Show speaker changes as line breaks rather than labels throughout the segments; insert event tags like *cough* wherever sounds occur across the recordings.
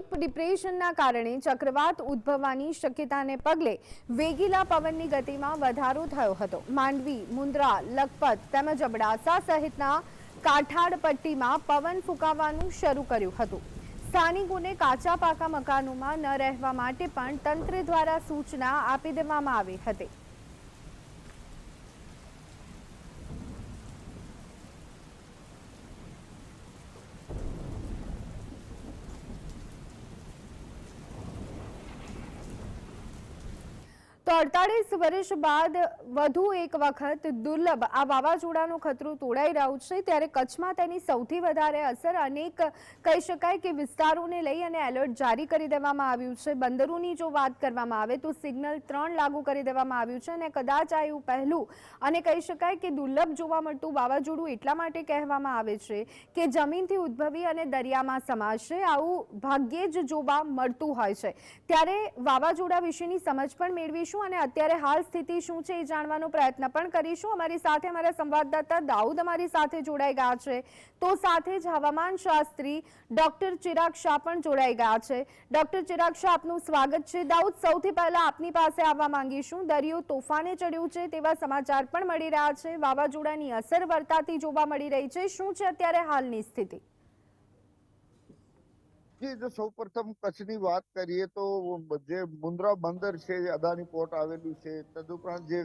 Deep ડિપ્રેશનના કારણે ચક્રવાત ઉદ્ભવવાની શક્યતાને પગલે વેગીલા પવનની ગતિમાં વધારો થયો હતો. માંડવી, મુન્દ્રા, લખપત તેમજ અબડાસા સહિતના કાઠાડ પટ્ટીમાં પવન ફૂંકાવાનું શરૂ કર્યું હતું. સ્થાનિકોને કાચા પાકા મકાનોમાં ન રહેવા માટે પણ તંત્ર દ્વારા સૂચના આપી દેવામાં આવી હતી. તો અડતાળીસ વર્ષ બાદ વધુ એક વખત દુર્લભ આ વાવાઝોડાનો ખતરો તોડાઈ રહ્યો છે. ત્યારે કચ્છમાં તેની સૌથી વધારે અસર અનેક કહી શકાય કે વિસ્તારોને લઈ અને એલર્ટ જારી કરી દેવામાં આવ્યું છે. બંદરોની જો વાત કરવામાં આવે તો સિગ્નલ ત્રણ લાગુ કરી દેવામાં આવ્યું છે અને કદાચ આ એવું પહેલું અને કહી શકાય કે દુર્લભ જોવા મળતું વાવાઝોડું એટલા માટે કહેવામાં આવે છે કે જમીનથી ઉદ્ભવી અને દરિયામાં સમાશે આવું ભાગ્યે જ જોવા મળતું હોય છે. ત્યારે વાવાઝોડા વિશેની સમજ પણ મેળવીશું. અને અત્યારે હાલ સ્થિતિ શું છે એ જાણવાનો પ્રયત્ન પણ કરીશું. અમારી સાથે અમારા સંવાદદાતા દાઉદ અમારી સાથે જોડાઈ ગયા છે. તો સાથે જ હવામાન શાસ્ત્રી ડોક્ટર ચિરાગ શાહ પણ જોડાઈ ગયા છે. ડોક્ટર ચિરાગ શાહ, આપનું સ્વાગત છે. દાઉદ, સૌથી પહેલા આપની પાસે આવવા માંગીશું. દરિયો તોફાને ચડ્યું છે તેવા સમાચાર પણ મળી રહ્યા છે. વાવાઝોડાની અસર વર્તાતી જોવા મળી રહી છે. શું છે અત્યારે હાલની સ્થિતિ?
જી જો સૌપ્રથમ કચ્છની વાત કરીએ તો જે મુન્દ્રા બંદર છે અદાની પોર્ટ આવેલું છે, તદુપરાંત જે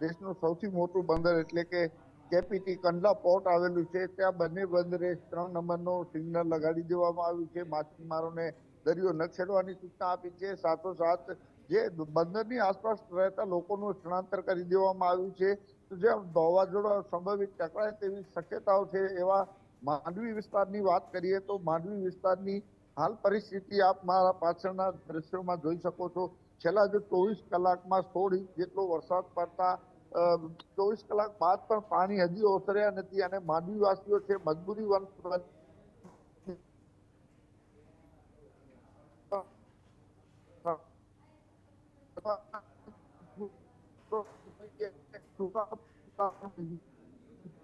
દેશનું સૌથી મોટું બંદર એટલે કે કેપીટી કંડલા પોર્ટ આવેલું છે, ત્યાં બંને બંદરે ત્રણ નંબરનો સિગ્નલ લગાડી દેવામાં આવ્યું છે, માછીમારોને દરિયો ન ખેડવાની સૂચના આપી છે. સાથોસાથ જે બંદરની આસપાસ રહેતા લોકોનું સ્થળાંતર કરી દેવામાં આવ્યું છે. તો જે વાવાઝોડા સંભવિત ટકરાય તેવી શક્યતાઓ છે એવા માંડવી વિસ્તારની વાત કરીએ તો માંડવી વિસ્તારની હાલ પરિસ્થિતિ આપ મારા પાછળના દ્રશ્યોમાં જોઈ શકો છો. છેલ્લા જે ચોવીસ કલાકમાં સોળ ઇંચ જેટલો વરસાદ પડતા ચોવીસ કલાક બાદ પણ પાણી હજી ઓસર્યા નથી અને માંડવીવાસીઓ છે મજબૂરી વંશ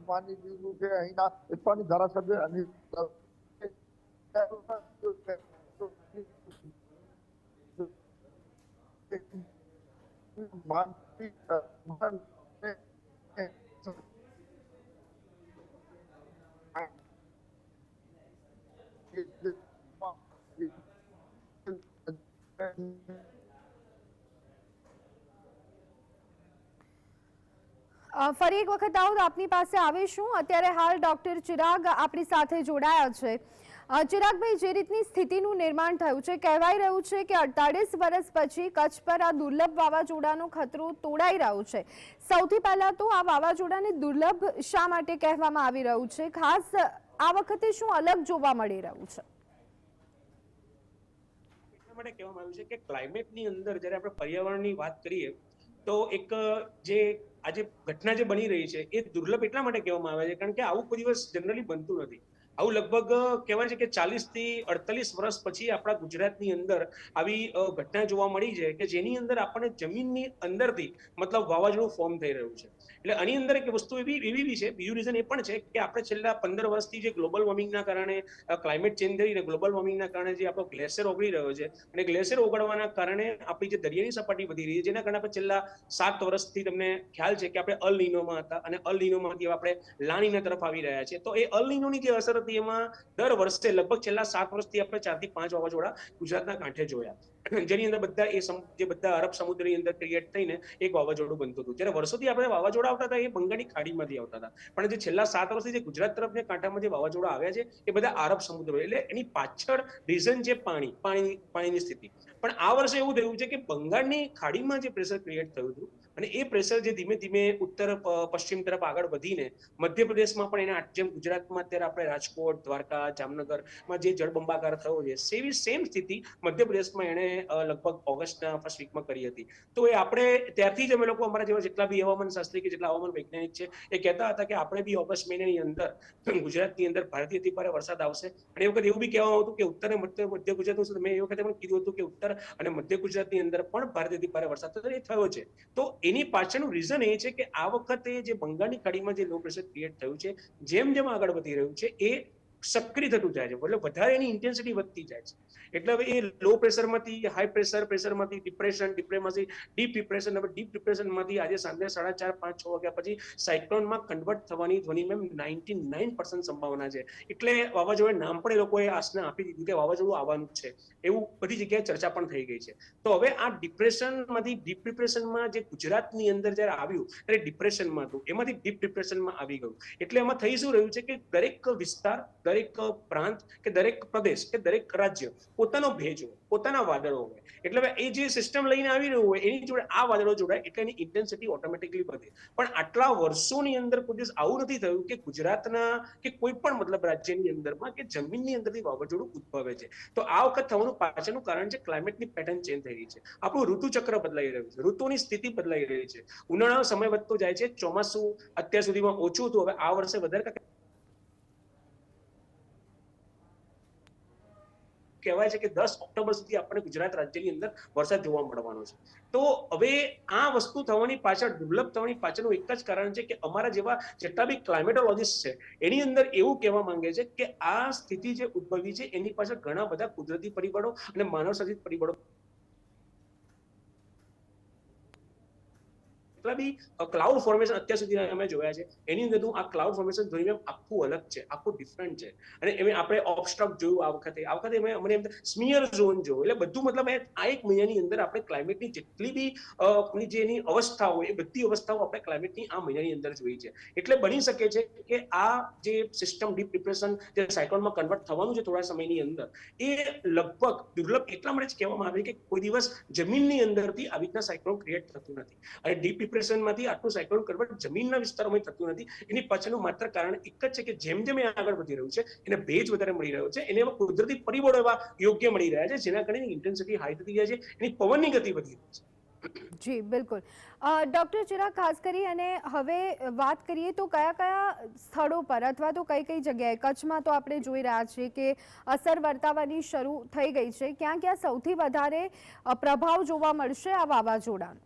માની લીધું છે અહીંના ધારાસભ્ય અનિલ
ફરી એક વખત દાઉદ આપની પાસે આવીશું. અત્યારે હાલ ડોક્ટર ચિરાગ આપણી સાથે જોડાયા છે. અ, ચિરાગભાઈ, જે રીતની સ્થિતિનું નિર્માણ થયું છે કહેવાય રહ્યું છે કે અડતાલીસ વર્ષ પછી કચ્છ પર આ દુર્લભ વાવાઝોડાનું ખતરું તોડાઈ રહ્યું છે. સૌથી પહેલા તો આ વાવાઝોડાને દુર્લભ શા માટે કહેવામાં આવી રહ્યું છે? ખાસ આ વખતે શું અલગ જોવા મળી રહ્યું છે?
માટે કહેવામાં આવ્યું છે કે ક્લાઇમેટની અંદર જ્યારે આપણે પર્યાવરણની વાત કરીએ, તો એક, જે આજે ઘટના જે બની રહી છે, એ દુર્લભ એટલા માટે કહેવામાં આવે છે કારણ કે આવું કોઈ દિવસ જનરલી બનતું નથી. આવું લગભગ કહેવાય છે કે ચાલીસથી અડતાલીસ વર્ષ પછી આપણા ગુજરાતની અંદર આવી ઘટના જોવા મળી છે કે જેની અંદર આપણને જમીનની અંદરથી મતલબ વાવાઝોડું ફોર્મ થઈ રહ્યું છે. એટલે આની અંદર એક વસ્તુ એવી એવી બી છે, બીજું રીઝન એ પણ છે કે આપણે છેલ્લા પંદર વર્ષથી જે ગ્લોબલ વોર્મિંગના કારણે ક્લાઇમેટ ચેન્જ થઈ અને ગ્લોબલ વોર્મિંગના કારણે જે આપણો ગ્લેશિયર ઓગળી રહ્યો છે અને ગ્લેશિયર ઓગળવાના કારણે આપણી જે દરિયાની સપાટી વધી રહી છે, જેના કારણે આપણે છેલ્લા સાત વર્ષથી તમને ખ્યાલ છે કે આપણે અલ નીનોમાં હતા અને અલ નીનોમાંથી હવે આપણે લાણીના તરફ આવી રહ્યા છે તો એ અલ નીનોની જે અસર હતી એમાં દર વર્ષે લગભગ છેલ્લા સાત વર્ષથી આપણે ચારથી પાંચ વાવાઝોડા ગુજરાતના કાંઠે જોયા. *coughs* જેની અંદર બધા એ જે બધા અરબ સમુદ્રની અંદર ક્રિએટ થઈને એક વાવાઝોડું બનતું હતું. જ્યારે વર્ષોથી આપણે વાવાઝોડા આવતા હતા એ બંગાળની ખાડીમાંથી આવતા હતા. પણ જે છેલ્લા સાત વર્ષથી જે ગુજરાત તરફને કાંઠામાં જે વાવાઝોડા આવ્યા છે એ બધા અરબ સમુદ્ર એટલે એની પાછળ રીઝન છે પાણી પાણી, પાણીની સ્થિતિ. પણ આ વર્ષે એવું થયું છે કે બંગાળની ખાડીમાં જે પ્રેશર ક્રિએટ થયું હતું અને એ પ્રેશર જે ધીમે ધીમે ઉત્તર પશ્ચિમ તરફ આગળ વધીને મધ્યપ્રદેશમાં પણ એના જેમ ગુજરાતમાં અત્યારે આપણે રાજકોટ, દ્વારકા, જામનગરમાં જે જળબંબાકાર થયો છે, સેવી સેમ સ્થિતિ મધ્યપ્રદેશમાં એણે લગભગ ઓગસ્ટના ફર્સ્ટ વીકમાં કરી હતી. તો એ આપણે ત્યારથી જ અમે લોકો અમારા જેવા જેટલા બી હવામાન શાસ્ત્રી કે જેટલા હવામાન વૈજ્ઞાનિક છે, એ કહેતા હતા કે આપણે બી ઓગસ્ટ મહિનાની અંદર, ગુજરાતની અંદર ભારતીય અતિ ભારે વરસાદ આવશે. અને એ વખત એવું બી કહેવામાં આવતું કે ઉત્તર અને મધ્ય ગુજરાતનું મેં એ વખતે પણ કીધું હતું કે ઉત્તર અને મધ્ય ગુજરાતની અંદર પણ ભારતીય અતિ વરસાદ થયો છે. તો એની પાછળનું રીઝન એ છે કે આ વખતે જે બંગાળની ખાડીમાં જે લો પ્રેશર ક્રિએટ થયું છે, જેમ જેમ આગળ વધી રહ્યું છે, એ સક્રિય થતું જાય છે. એટલે વધારે એની ઇન્ટેન્સિટી વધતી જાય છે. એટલે હવે એ લો પ્રેશરમાંથી હાઈ પ્રેશર પ્રેશરમાંથી ડિપ્રેશન ડિપ્રેમાંથી ડીપ ડિપ્રેશન હવે ડીપ ડિપ્રેશનમાંથી આજે સાંજે સાડા ચાર, પાંચ, છ વાગ્યા પછી સાયક્લોનમાં કન્વર્ટ થવાની ધ્વનિ મેમ નાઇન્ટી નાઇન પર્સન્ટ સંભાવના છે. એટલે વાવાઝોડે નામ પણ એ લોકોએ આસના આપી દીધી કે વાવાઝોડું આવવાનું છે. એવું બધી જગ્યાએ ચર્ચા પણ થઈ ગઈ છે. તો હવે આ ડિપ્રેશનમાંથી, ડીપ ડિપ્રેશનમાં જે ગુજરાતની અંદર જ્યારે આવ્યું, ત્યારે ડિપ્રેશનમાં હતું. એમાંથી ડીપ ડિપ્રેશનમાં આવી ગયું. એટલે એમાં થઈ શું રહ્યું છે કે દરેક વિસ્તાર, દરેક પ્રાંત કે દરેક પ્રદેશ કે દરેક રાજ્ય પોતાનો ભેજ હોય, પોતાના વાદળો હોય. એટલે એ જે સિસ્ટમ લઈને આવી રહ્યું હોય, એની જોડે આ વાદળો જોડાય એટલે એની ઇન્ટેન્સિટી ઓટોમેટિકલી વધે. પણ આટલા વર્ષોની અંદર કોઈ દિવસ આવું નથી થયું કે ગુજરાતના કે કોઈ પણ મતલબ રાજ્યની અંદરમાં કે જમીનની અંદરથી વાવાઝોડું ઉદભવે છે. તો આ વખત થવાનું પાછળનું કારણ છે ક્લાઇમેટની પેટર્ન ચેન્જ થઈ રહી છે. આપણું ઋતુ ચક્ર બદલાઈ રહ્યું છે. ઋતુની સ્થિતિ બદલાઈ રહી છે. ઉનાળાનો સમય વધતો જાય છે. ચોમાસું અત્યાર સુધીમાં ઓછું હતું. હવે આ વર્ષે વધારે કહેવાય છે કે દસ ઓક્ટોબર સુધી આપણને ગુજરાત રાજ્યની અંદર વરસાદ જોવા મળવાનો છે. તો હવે આ વસ્તુ થવાની પાછળ ડેવલપ થવાની પાછળનું એક જ કારણ છે કે અમારા જેવા જેટલા બી ક્લાઇમેટોલોજીસ્ટ છે, એની અંદર એવું કહેવા માંગે છે કે આ સ્થિતિ જે ઉદ્ભવી છે, એની પાછળ ઘણા બધા કુદરતી પરિબળો અને માનવસર્જિત પરિબળો જેટલા બી ક્લાઉડ ફોર્મેશન અત્યાર સુધી અમે જોયા છે. એની અંદર આ ક્લાઉડ ફોર્મેશન જોઈને આખું અલગ છે, આખું ડિફરન્ટ છે. અને એમ આપણે ઓબસ્ટ્રક જોયું આ વખતે. આ વખતે અમે અમને એમ સ્મિયર ઝોન જોયું. એટલે બધું મતલબ આ એક મહિનાની અંદર આપણે ક્લાઇમેટની જેટલી બી જે એની અવસ્થાઓ એ બધી અવસ્થાઓ આપણે ક્લાઇમેટની આ મહિનાની અંદર જોઈ છે. એટલે બની શકે છે કે આ જે સિસ્ટમ ડીપ ડિપ્રેશન જે સાયક્લોનમાં કન્વર્ટ થવાનું છે થોડા સમયની અંદર, એ લગભગ દુર્લભ એટલા માટે જ કહેવામાં આવે કે કોઈ દિવસ જમીનની અંદરથી આવી રીતના સાયક્લોન ક્રિએટ થતું નથી. અને ડીપ ડિપ્રેશનમાંથી આટલું સાયક્લોન કન્વર્ટ જમીનના વિસ્તારોમાં થતું નથી. એની પાછળનું માત્ર કારણ એક જ છે કે જેમ જેમ એ આગળ વધી રહ્યું છે, એને ભેજ વધારે મળી રહ્યો છે, એને કુદરતી પરિબળો એવા યોગ્ય મળી રહ્યા છે, જેના કારણે ઇન્ટેન્સિટી હાઈ થતી જાય છે, એની પવનની ગતિ વધી રહી છે.
જી, બિલકુલ. ડૉક્ટર ચિરાગ ખાસ કરી અને હવે વાત કરીએ તો કયા કયા સ્થળો પર અથવા તો કઈ કઈ જગ્યાએ કચ્છમાં તો આપણે જોઈ રહ્યા છીએ કે અસર વર્તાવાની શરૂ થઈ ગઈ છે. ક્યાં ક્યાં સૌથી વધારે પ્રભાવ જોવા મળશે આ વાવાઝોડાનો?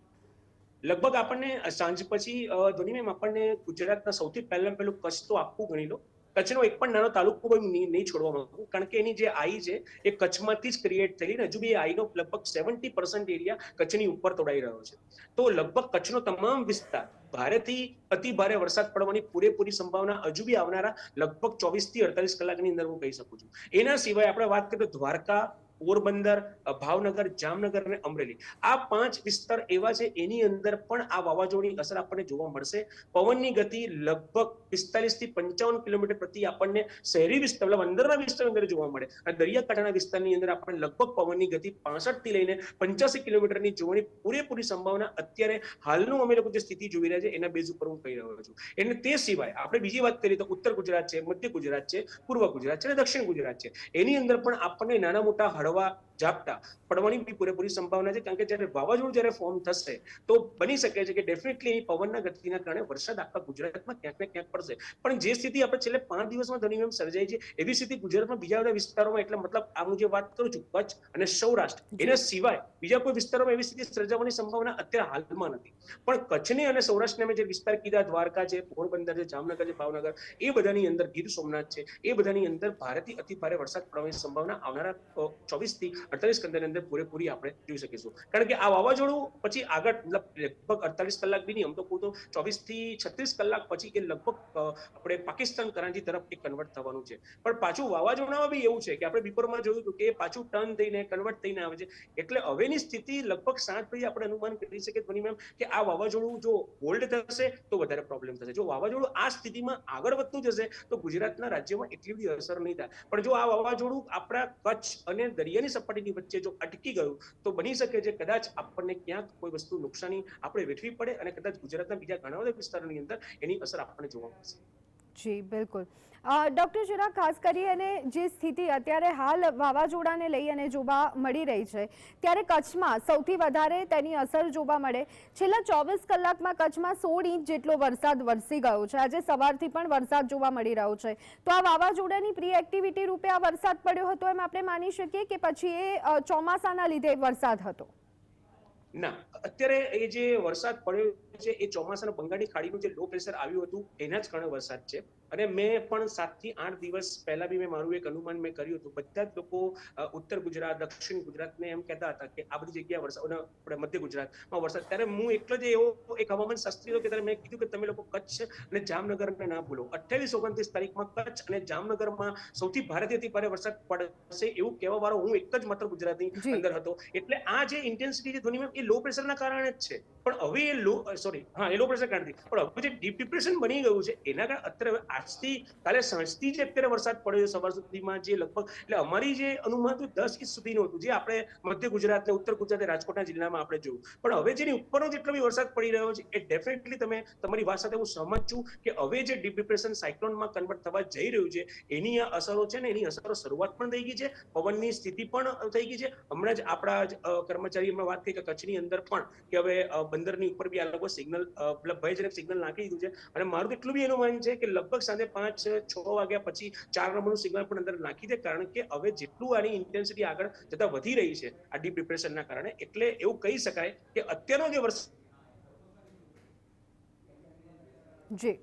લગભગ આપણને સાંજ પછી અ, ધોની મેમ આપણને ગુજરાતના સૌથી પહેલા પહેલું કચ્છ તો આખું ગણી લો. કચ્છનો એક પણ નાનો તાલુકો નહીં છોડવા માંગુ કારણ કે એની જે આઈ છે એ કચ્છમાંથી જ ક્રિએટ થયેલી હજુ બી આઈનો લગભગ સેવન્ટી પર્સન્ટ એરિયા કચ્છની ઉપર તોડાઈ રહ્યો છે. તો લગભગ કચ્છનો તમામ વિસ્તાર ભારેથી અતિ ભારે વરસાદ પડવાની પૂરેપૂરી સંભાવના હજુ બી આવનારા લગભગ ચોવીસથી અડતાલીસ કલાકની અંદર હું કહી શકું છું. એના સિવાય આપણે વાત કરીએ તો દ્વારકા પોરબંદર, ભાવનગર, જામનગર અને અમરેલી. આ પાંચ વિસ્તાર એવા છે, એની અંદર પણ આ વાવાઝોડાની અસર આપણને જોવા મળશે. પવનની ગતિ લગભગ પિસ્તાલીસથી પંચાવન કિલોમીટર પ્રતિ આપણને શહેરી વિસ્તાર અંદરના વિસ્તારની અંદર જોવા મળે. અને દરિયાકાંઠાના વિસ્તારની અંદર આપણને લગભગ પવનની ગતિ પાસઠથી લઈને પંચ્યાસી કિલોમીટરની જોવાની પૂરેપૂરી સંભાવના અત્યારે હાલનું અમે લોકો જે સ્થિતિ જોઈ રહ્યા છે, એના બેઝ ઉપર હું કહી રહ્યો છું. એટલે તે સિવાય આપણે બીજી વાત કરીએ તો ઉત્તર ગુજરાત છે, મધ્ય ગુજરાત છે, પૂર્વ ગુજરાત છે અને દક્ષિણ ગુજરાત છે. એની અંદર પણ આપણને નાના મોટા હળવા ઝાપટા પડવાની બી પૂરેપૂરી સંભાવના છે કારણ કે જ્યારે વાવાઝોડું જ્યારે ફોર્મ થશે તો બની શકે છે કે ડેફિનેટલી પવનના ગતિના કારણે વરસાદ આખા ગુજરાતમાં ક્યાંક ને ક્યાંક પડશે. પણ જે સ્થિતિ આપણે છેલ્લે પાંચ દિવસમાં ધણી એમ સર્જાઈ છે એવી સ્થિતિ ગુજરાતમાં બીજા બધા વિસ્તારોમાં એટલે મતલબ આ હું જે વાત કરું છું કચ્છ અને સૌરાષ્ટ્ર. એના સિવાય બીજા કોઈ વિસ્તારોમાં એવી સ્થિતિ સર્જાવાની સંભાવના અત્યારે હાલમાં નથી. પણ કચ્છની અને સૌરાષ્ટ્રને મેં જે વિસ્તાર કીધા દ્વારકા છે પોરબંદર છે જામનગર છે ભાવનગર એ બધાની અંદર ગીર સોમનાથ છે એ બધાની અંદર ભારેથી અતિ ભારે વરસાદ પડવાની સંભાવના આવનારા ચોવીસથી અડતાલીસ કલાકની અંદર પૂરેપૂરી આપણે જોઈ શકીશું. કારણ કે આ વાવાઝોડું પછી આગળ મતલબ લગભગ અડતાલીસ કલાક બી નહીં, આમ તો કહું ચોવીસથી છત્રીસ કલાક પછી એ લગભગ આપણે પાકિસ્તાન કરાંચી તરફ એ કન્વર્ટ થવાનું છે. પણ પાછું વાવાઝોડામાં બી એવું છે કે આપણે બિફોરમાં જોયું હતું કે પાછું ટર્ન થઈને કન્વર્ટ થઈને આવે છે. એટલે હવેની સ્થિતિ લગભગ સાત પછી આપણે અનુમાન કરી શકીએ ધ્વની મેમ કે આ વાવાઝોડું જો હોલ્ડ થશે તો વધારે પ્રોબ્લેમ થશે. જો વાવાઝોડું આ સ્થિતિમાં આગળ વધતું જશે તો ગુજરાતના રાજ્યમાં એટલી બધી અસર નહીં થાય. પણ જો આ વાવાઝોડું આપણા કચ્છ અને દરિયાની સપાટીની વચ્ચે જો અટકી ગયું, તો બની શકે છે કદાચ આપણને ક્યાંક કોઈ વસ્તુ નુકસાની આપણે વેઠવી પડે અને કદાચ ગુજરાતના બીજા ઘણા બધા વિસ્તારોની અંદર એની અસર આપણને જોવા મળશે.
જી, બિલકુલ. ડૉક્ટર જરા ખાસ કરી અને જે સ્થિતિ અત્યારે હાલ વાવાઝોડાને લઈ અને જોવા મળી રહી છે, ત્યારે કચ્છમાં સૌથી વધારે તેની અસર જોવા મળે. છેલ્લા ચોવીસ કલાકમાં કચ્છમાં સોળ ઇંચ જેટલો વરસાદ વરસી ગયો છે. આજે સવારથી પણ વરસાદ જોવા મળી રહ્યો છે. તો આ વાવાઝોડાની પ્રી એક્ટિવિટી રૂપે આ વરસાદ પડ્યો હતો એમ આપણે માની શકીએ કે પછી એ ચોમાસાના લીધે વરસાદ હતો?
ના, અત્યારે એ જે વરસાદ પડ્યો છે એ ચોમાસાના બંગાળની ખાડીનું જે લો પ્રેશર આવ્યું હતું એના જ કારણે વરસાદ છે. અને મેં પણ સાતથી આઠ દિવસ પહેલા બી મેં મારું એક અનુમાન મેં કર્યું હતું. બધા જ લોકો ઉત્તર ગુજરાત દક્ષિણ ગુજરાતને એમ કહેતા હતા કે આ બધી જગ્યા વરસાદ આપણે મધ્ય ગુજરાતમાં વરસાદ. ત્યારે હું એકલો જ એવો એક હવામાન શાસ્ત્રી હતો કે ત્યારે મેં કીધું કે તમે લોકો કચ્છ અને જામનગરને ના ભૂલો. અઠ્યાવીસ ઓગણત્રીસ તારીખમાં કચ્છ અને જામનગરમાં સૌથી ભારેથી અતિ ભારે વરસાદ પડશે એવું કહેવા વાળો હું એક જ માત્ર ગુજરાતની અંદર હતો. એટલે આ જે ઇન્ટેન્સિટી જે ધોની એ લો પ્રેશરના કારણે જ છે. પણ હવે એ લો સોરી હા, એ લો પ્રેશર કારણથી પણ હવે જે ડીપ ડિપ્રેશન બની ગયું છે, એના કારણે અત્યારે આજથી, કાલે સાંજથી જે અત્યારે વરસાદ પડ્યો છે, સવાર સુધીમાં જે લગભગ, એટલે અમારી જે અનુમાન હતું દસ ઇંચ સુધીનું હતું, જે આપણે મધ્ય ગુજરાત ને ઉત્તર ગુજરાત રાજકોટના જિલ્લામાં આપણે જોયું. પણ હવે જેની ઉપરનો જેટલો બી વરસાદ પડી રહ્યો છે, એ ડેફિનેટલી તમે, તમારી વાત સાથે હું સહમત છું કે હવે જે ડીપ ડિપ્રેશન સાયક્લોનમાં કન્વર્ટ થવા જઈ રહ્યું છે, એની આ અસરો છે ને એની અસરો શરૂઆત પણ થઈ ગઈ છે, પવનની સ્થિતિ પણ થઈ ગઈ છે. હમણાં જ આપણા કર્મચારી હમણાં વાત થઈ કે કચ્છની અંદર પણ, કે હવે બંદરની ઉપર બી આ લોકો સિગ્નલ મતલબ ભયજનક સિગ્નલ નાખી દીધું છે. અને મારું એટલું બી એનું માન છે કે લગભગ સાંજે પાંચ, છ વાગ્યા પછી ચાર નંબરનું સિગ્નલ પણ અંદર નાખી દે. કારણ કે હવે જેટલું આની ઇન્ટેન્સિટી આગળ જતા વધી રહી છે, આ ડીપ ડિપ્રેશનના કારણે, એટલે એવું કહી શકાય કે અત્યારનો જે વર્ષ
જી.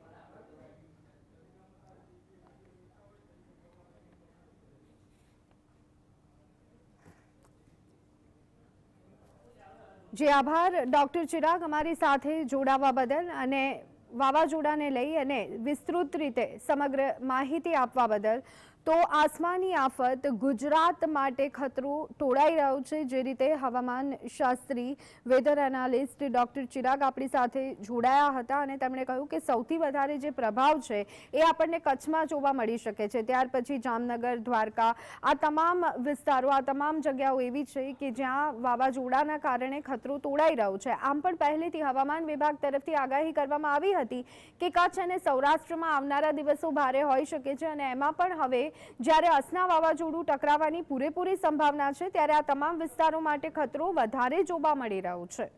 જી આભાર. ડોક્ટર ચિરાગ અમારી સાથે જોડાવા બદલ અને વાવાઝોડાને લઈ અને વિસ્તૃત રીતે સમગ્ર માહિતી આપવા બદલ તો આસમાની આફત ગુજરાત માટે ખતરું ટોળાઈ રહ્યું છે. જે રીતે હવામાન શાસ્ત્રી, વેધર એનાલિસ્ટ ડોક્ટર ચિરાગ આપણી સાથે જોડાયા હતા અને તેમણે કહ્યું કે સૌથી વધારે જે પ્રભાવ છે એ આપણને કચ્છમાં જોવા મળી શકે છે. ત્યાર પછી જામનગર, દ્વારકા, આ તમામ વિસ્તારો, આ તમામ જગ્યાઓ એવી છે કે જ્યાં વાવાઝોડાના કારણે ખતરો તોડાઈ રહ્યો છે. આમ પણ પહેલેથી હવામાન વિભાગ તરફથી આગાહી કરવામાં આવી હતી કે કચ્છ અને સૌરાષ્ટ્રમાં આવનારા દિવસો ભારે હોઈ શકે છે અને એમાં પણ હવે જ્યારે અસના વાવાઝોડું ટકરાવાની પૂરેપૂરી સંભાવના છે, ત્યારે આ તમામ વિસ્તારો માટે ખતરો વધારે જોવા મળી રહ્યો છે.